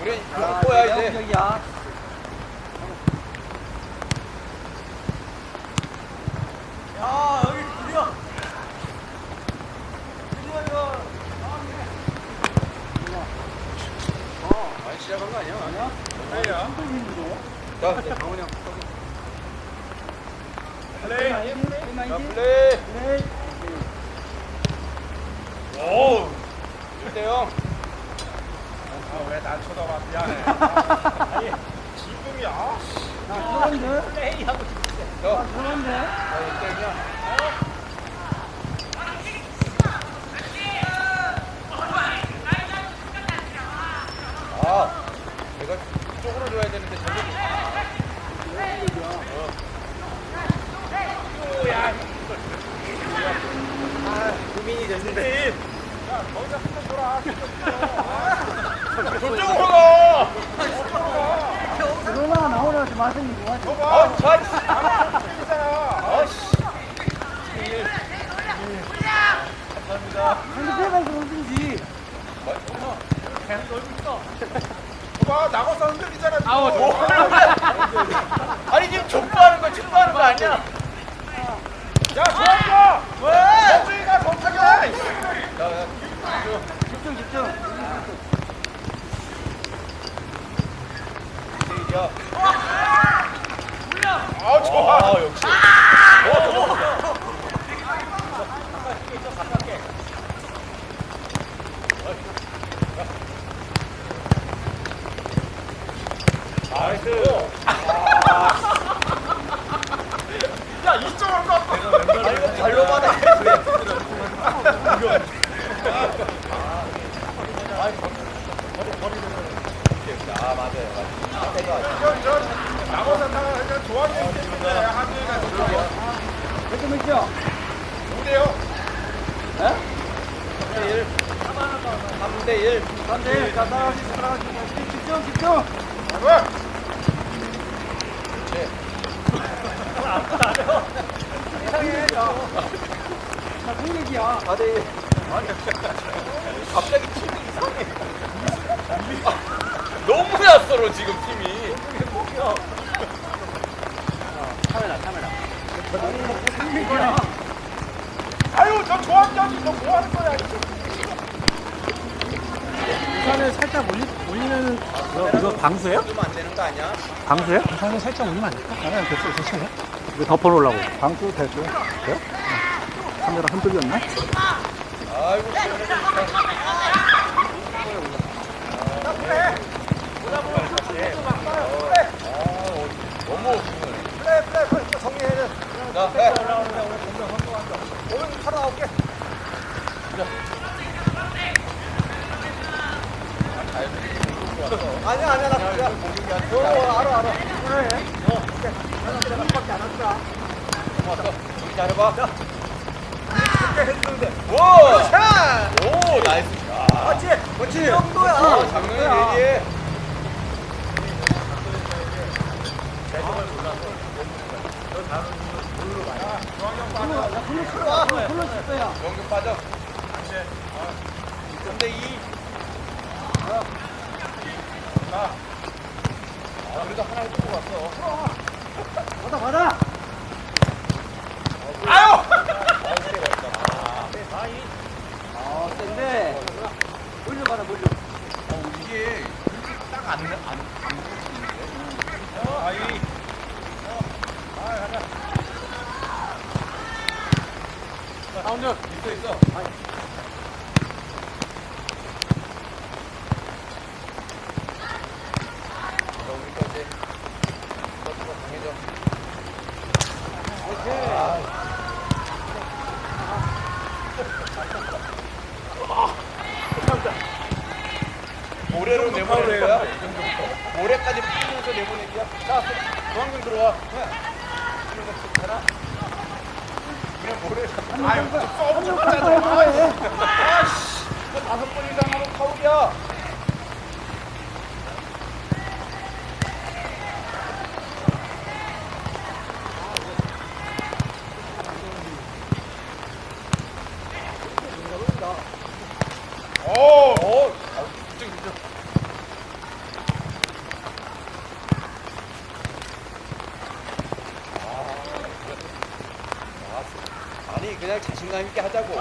우리 그럴 거야 이제. 여기야. 야, 여기 드디어. 드디어 이거. 많이 시작한 거 아니야? 아니야? 아니야. 자, 이제 강훈이 형. 플레이. 자, 플레이. 플레이. 플레이. 오. 1대 0. 왜 날 쳐다봐 미안해 아니 지금이야 나 들어간대. 플레이하고 자, 나 들어간대. 자, 1대 0이야. 아, 내가 이쪽으로 줘야 되는데 저기. 고민이 됐는데. 야 거기서 한번 돌아 저쪽으로 가 나오려고 말씀이 뭐하지? 아, 잘. 잖아 아씨. 상대가 이거 어딘지. 봐 나가서 흔들리잖아 아우, 아니 지금 족구하는 거 축구하는 거 아니야? 야 좋았어 왜? 타게 야, 집중, 집중. 이제 아 좋아 아, 역시. 나이스. 야 이쪽으로 가 아, 이거 발로 받아. 아, 맞아요. 맞아요. 저, 저, 나가서 타가 좋아하는 때문에 한준이가 좋아 몇점 몇점? 5대요 3대1. 3대1. 3대1. 자, 따라가시, 따라가시. 집중, 집중. 왜? 네. 이상해. 자, 자, 공격이야. 4대1. 갑자기 팀이 이상해. 아, 너무 낯설어, 지금 팀이. 카메라, 카메라. 공격이야. 아유 저 좋아한다니 너 뭐하는 거야 우산을 살짝 올리면 안 될까? 아니 됐어요 괜찮아요 이거 덮어놓으려고 방수 됐어요? 돼요? 카메라 흔들렸나? 아이고, 너무 플레이 플레이 플레이 정리해야 돼 자, 해. 오늘 차로 나올게 아니야, 아니야, 나 그냥 아니야. 어, 알아, 알아. 그래. 밖에 안 왔다. 왔어. 우리 잘해봐. 그렇게 했는데 오! 오, 나이스. 아, 맞지? 그렇지. 이 정도야. 아, 장면이 얘기해. 연극 빠져. 3대 2. 아, 그래도 하나를 끌고 왔어. 받아, 받아. 아유 아, 센데. 물려 받아, 물려. 어, 이게 딱안 안, 안, 아이 가운데 있어, 있어. 자, 우리 거 이제 서브가 강해져. 모래로 내보낼 거야? 모래까지 뿌리면서 내보내기야? 자, 중앙근 들어와. 괜찮아? 그냥 모래. 아유 저 한명 썩 빨리 빨리 해. 아씨, 이거 다섯 번 이상 하면 파울이야. 오 오, 아, 집중, 집중. 그냥 자신감 있게 하자고.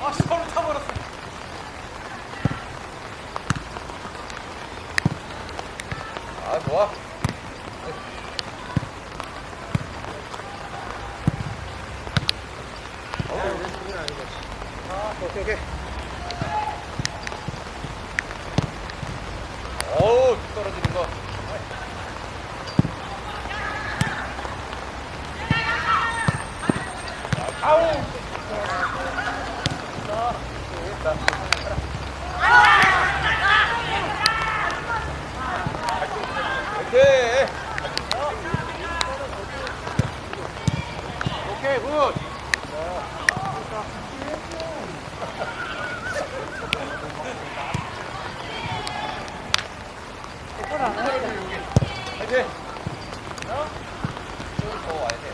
아 서로 타버렸어. 아, 좋아. 오케이 오케이. 어우, 떨어지는 거. 아우. 오케이. 오케이 굿. 화이팅! 좀더 와야 돼.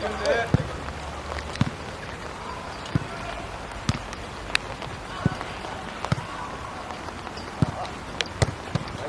근데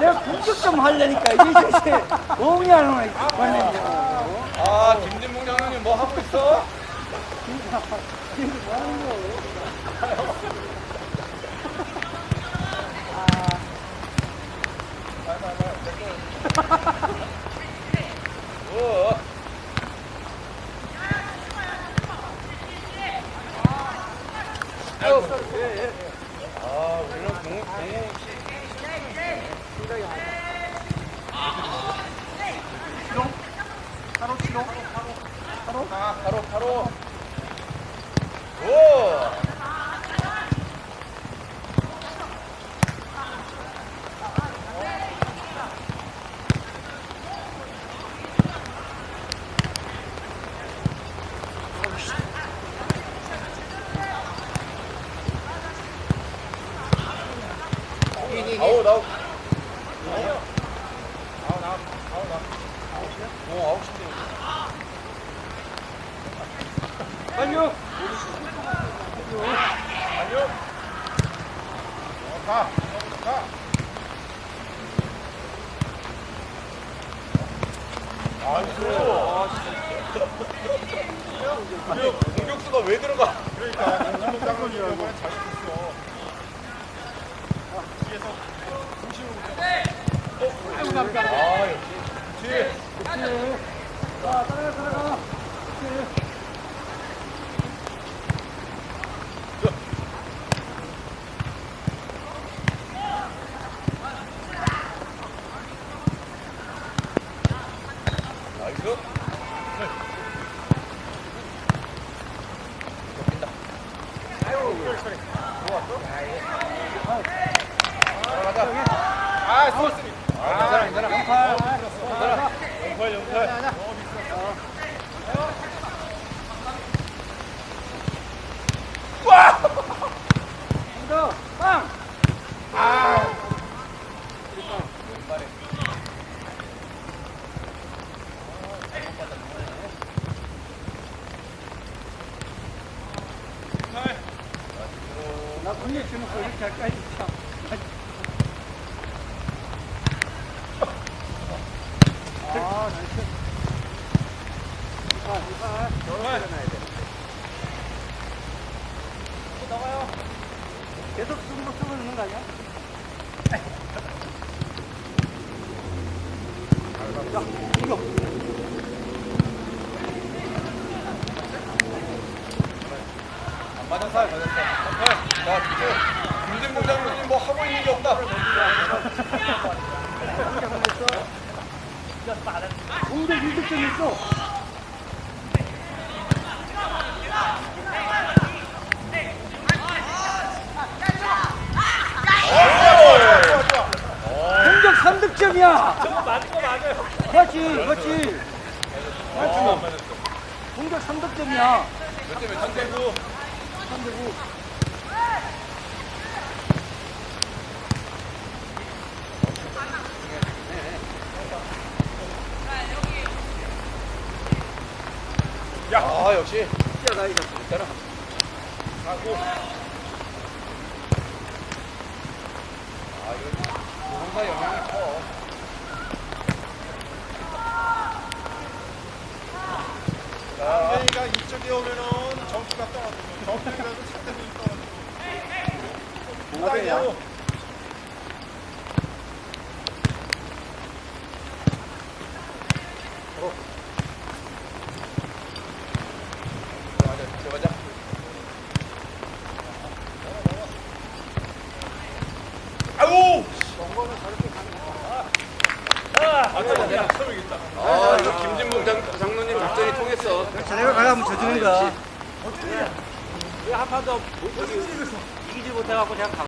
내가 공격 좀 하려니까 이게 진짜 엉이 안 오네. 아, 김진봉 장로님 뭐 하고 있어? 어. 아, 우리는 공, 공, 바로 치러. 바로, 바로. 오! 아우, 나우. 아우 나 아우 나. 오, 아홉 시대. 빨리요. 아니요. 어, 가. 가. 아니, 공격수가 왜 들어가? 그러니까 장로님 이번에 자신 있어. 뒤에서 붙여. 아, 역시. 뒤에. 자, 따라가, 따라가. 나이스. 접힌다. 들어가자. 아, 수고했습니다. 아, 괜찮아, 괜찮아. 영팔, 영팔. 더, 빵! 나 분명 주는 거 이렇게 할까, 진짜. 아, 나이스. 이파, 이파. 계속 숨고 쓰고 있는 거 아니야? 야, 이거. 맞은 살. 오케이. 자, 김진, 장로님 뭐 하고 있는 게 없다. 공대 1득점 있어. 공격 3 득점이야. 그렇지, 그렇지. 공격 3득점이야. 몇 대면 전대구. 3대9. 아, 역시. 뛰어가야 돼. 있잖아. 아, 이거 공사 영향